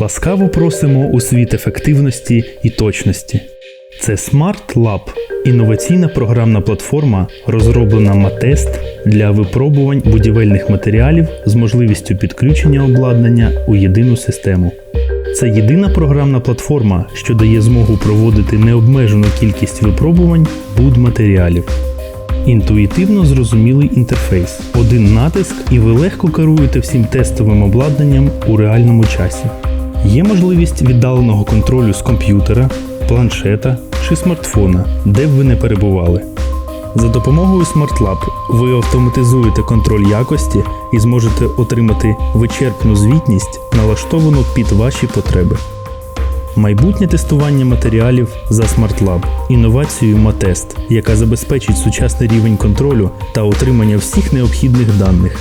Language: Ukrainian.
Ласкаво просимо у світ ефективності і точності. Це Smart Lab – інноваційна програмна платформа, розроблена Матест для випробувань будівельних матеріалів з можливістю підключення обладнання у єдину систему. Це єдина програмна платформа, що дає змогу проводити необмежену кількість випробувань будматеріалів. Інтуїтивно зрозумілий інтерфейс. Один натиск, і ви легко керуєте всім тестовим обладнанням у реальному часі. Є можливість віддаленого контролю з комп'ютера, планшета чи смартфона, де б ви не перебували. За допомогою SmartLab ви автоматизуєте контроль якості і зможете отримати вичерпну звітність, налаштовану під ваші потреби. Майбутнє тестування матеріалів за SmartLab інновацією Матест, яка забезпечить сучасний рівень контролю та отримання всіх необхідних даних.